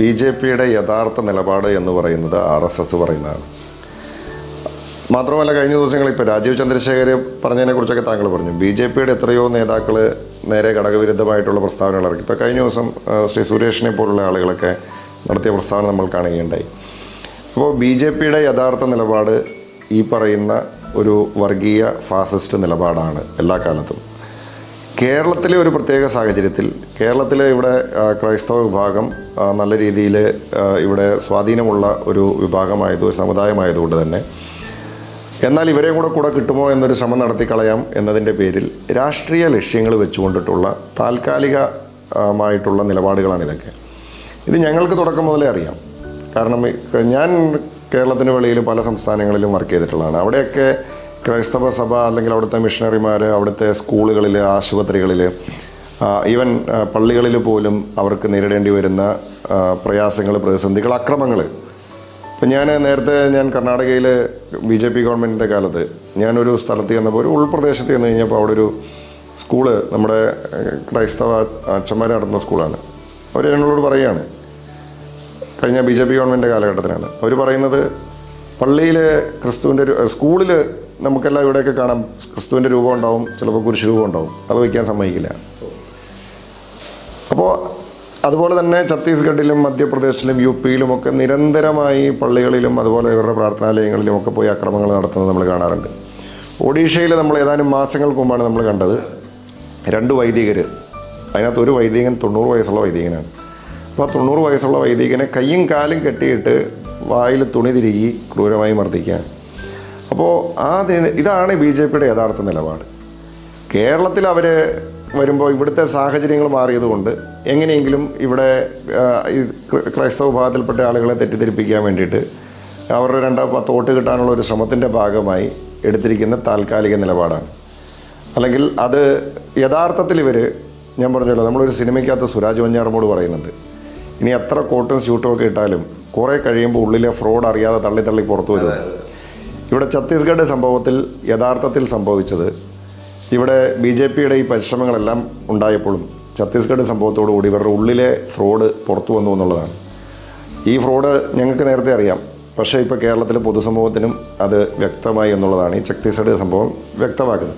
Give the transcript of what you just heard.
B J പിയുടെ യഥാർത്ഥ നിലപാട് എന്ന് പറയുന്നത് ആർ എസ് എസ് പറയുന്നതാണ്. മാത്രമല്ല കഴിഞ്ഞ ദിവസങ്ങളിൽ ഇപ്പോൾ രാജീവ് ചന്ദ്രശേഖർ പറഞ്ഞതിനെ കുറിച്ചൊക്കെ താങ്കൾ പറഞ്ഞു. ബി ജെ പിയുടെ എത്രയോ നേതാക്കൾ നേരെ ഘടകവിരുദ്ധമായിട്ടുള്ള പ്രസ്താവനകൾ ഇറക്കി. ഇപ്പോൾ കഴിഞ്ഞ ദിവസം ശ്രീ സുരേഷിനെ പോലുള്ള ആളുകളൊക്കെ നടത്തിയ പ്രസ്താവന നമ്മൾ കാണുകയുണ്ടായി. അപ്പോൾ ബി ജെ പിയുടെ യഥാർത്ഥ നിലപാട് ഈ പറയുന്ന ഒരു വർഗീയ ഫാസിസ്റ്റ് നിലപാടാണ് എല്ലാ കാലത്തും. കേരളത്തിലെ ഒരു പ്രത്യേക സാഹചര്യത്തിൽ കേരളത്തിലെ ഇവിടെ ക്രൈസ്തവ വിഭാഗം നല്ല രീതിയിൽ ഇവിടെ സ്വാധീനമുള്ള ഒരു വിഭാഗമായത് ഒരു സമുദായമായതുകൊണ്ട് തന്നെ. എന്നാൽ ഇവരെ കൂടെ കൂടെ കിട്ടുമോ എന്നൊരു ശ്രമം നടത്തി കളയാം എന്നതിന്റെ പേരിൽ രാഷ്ട്രീയ ലക്ഷ്യങ്ങൾ വെച്ചുകൊണ്ടിട്ടുള്ള താൽക്കാലികമായിട്ടുള്ള നിലപാടുകളാണ് ഇതൊക്കെ. ഇത് ഞങ്ങൾക്ക് തുടക്കം മുതലേ അറിയാം. കാരണം ഞാൻ കേരളത്തിന് വെളിയിൽ പല സംസ്ഥാനങ്ങളിലും വർക്ക് ചെയ്തിട്ടുള്ളതാണ്. അവിടെയൊക്കെ ക്രൈസ്തവ സഭ അല്ലെങ്കിൽ അവിടുത്തെ മിഷണറിമാർ അവിടുത്തെ സ്കൂളുകളിൽ ആശുപത്രികളിൽ ഈവൻ പള്ളികളിൽ പോലും അവർക്ക് നേരിടേണ്ടി വരുന്ന പ്രയാസങ്ങൾ പ്രതിസന്ധികൾ അക്രമങ്ങൾ ഇപ്പം ഞാൻ നേരത്തെ ഞാൻ കർണാടകയിൽ ബി ജെ പി ഗവൺമെന്റിന്റെ കാലത്ത് ഞാനൊരു സ്ഥലത്ത് ചെന്നപ്പോൾ ഒരു ഉൾപ്രദേശത്ത് ചെന്ന് കഴിഞ്ഞപ്പോൾ അവിടെ ഒരു സ്കൂൾ നമ്മുടെ ക്രൈസ്തവ അച്ഛന്മാർ നടത്തുന്ന സ്കൂളാണ്. അവർ ഞങ്ങളോട് പറയുകയാണ് കഴിഞ്ഞ ബി ജെ പി ഗവൺമെന്റിന്റെ കാലഘട്ടത്തിലാണ്. അവർ പറയുന്നത് പള്ളിയിൽ ക്രിസ്തുവിന്റെ ഒരു സ്കൂളിൽ നമുക്കെല്ലാം ഇവിടെയൊക്കെ കാണാം. ക്രിസ്തുവിന്റെ രൂപം ഉണ്ടാവും ചിലപ്പോൾ കുരിശ് രൂപം ഉണ്ടാവും. അത് വയ്ക്കാൻ സമ്മതിക്കില്ല. അപ്പോൾ അതുപോലെ തന്നെ ഛത്തീസ്ഗഡിലും മധ്യപ്രദേശിലും യു പിയിലും ഒക്കെ നിരന്തരമായി പള്ളികളിലും അതുപോലെ ഇവരുടെ പ്രാർത്ഥനാലയങ്ങളിലും ഒക്കെ പോയി അക്രമങ്ങൾ നടത്തുന്നത് നമ്മൾ കാണാറുണ്ട്. ഒഡീഷയിൽ നമ്മൾ ഏതാനും മാസങ്ങൾക്ക് മുമ്പാണ് നമ്മൾ കണ്ടത്. രണ്ട് വൈദികർ അതിനകത്ത് ഒരു വൈദികൻ തൊണ്ണൂറ് വയസ്സുള്ള വൈദികനാണ്. അപ്പോൾ ആ തൊണ്ണൂറ് വയസ്സുള്ള വൈദികനെ കയ്യും കാലും കെട്ടിയിട്ട് വായിൽ തുണി തിരുകി ക്രൂരമായി മർദ്ദിക്കുകയാണ്. അപ്പോൾ ആ ഇതാണ് ബി ജെ പിയുടെ യഥാർത്ഥ നിലപാട്. കേരളത്തിൽ അവർ വരുമ്പോൾ ഇവിടുത്തെ സാഹചര്യങ്ങൾ മാറിയതുകൊണ്ട് എങ്ങനെയെങ്കിലും ഇവിടെ ക്രൈസ്തവ വിഭാഗത്തിൽപ്പെട്ട ആളുകളെ തെറ്റിദ്ധരിപ്പിക്കാൻ വേണ്ടിയിട്ട് അവരുടെ രണ്ടാം പത്ത് വോട്ട് കിട്ടാനുള്ള ഒരു ശ്രമത്തിന്റെ ഭാഗമായി എടുത്തിരിക്കുന്ന താൽക്കാലിക നിലപാടാണ്. അല്ലെങ്കിൽ അത് യഥാർത്ഥത്തിൽ ഇവർ ഞാൻ പറഞ്ഞല്ലോ നമ്മളൊരു സിനിമയ്ക്കകത്ത് സുരാജ് വഞ്ഞാറമോട് പറയുന്നുണ്ട്. ഇനി എത്ര കോട്ടും സ്യൂട്ടും ഒക്കെ ഇട്ടാലും കുറേ കഴിയുമ്പോൾ ഉള്ളിലെ ഫ്രോഡ് അറിയാതെ തള്ളി തള്ളി പുറത്തു വരും. ഇവിടെ ഛത്തീസ്ഗഡ് സംഭവത്തിൽ യഥാർത്ഥത്തിൽ സംഭവിച്ചത് ഇവിടെ ബി ജെ പിയുടെ ഈ പരിശ്രമങ്ങളെല്ലാം ഉണ്ടായപ്പോഴും ഛത്തീസ്ഗഡ് സംഭവത്തോടുകൂടി ഇവരുടെ ഉള്ളിലെ ഫ്രോഡ് പുറത്തു വന്നു എന്നുള്ളതാണ്. ഈ ഫ്രോഡ് ഞങ്ങൾക്ക് നേരത്തെ അറിയാം. പക്ഷേ ഇപ്പോൾ കേരളത്തിലെ പൊതുസമൂഹത്തിനും അത് വ്യക്തമായി എന്നുള്ളതാണ്. ഈ ഛത്തീസ്ഗഡ് സംഭവം വ്യക്തമാക്കുന്നത്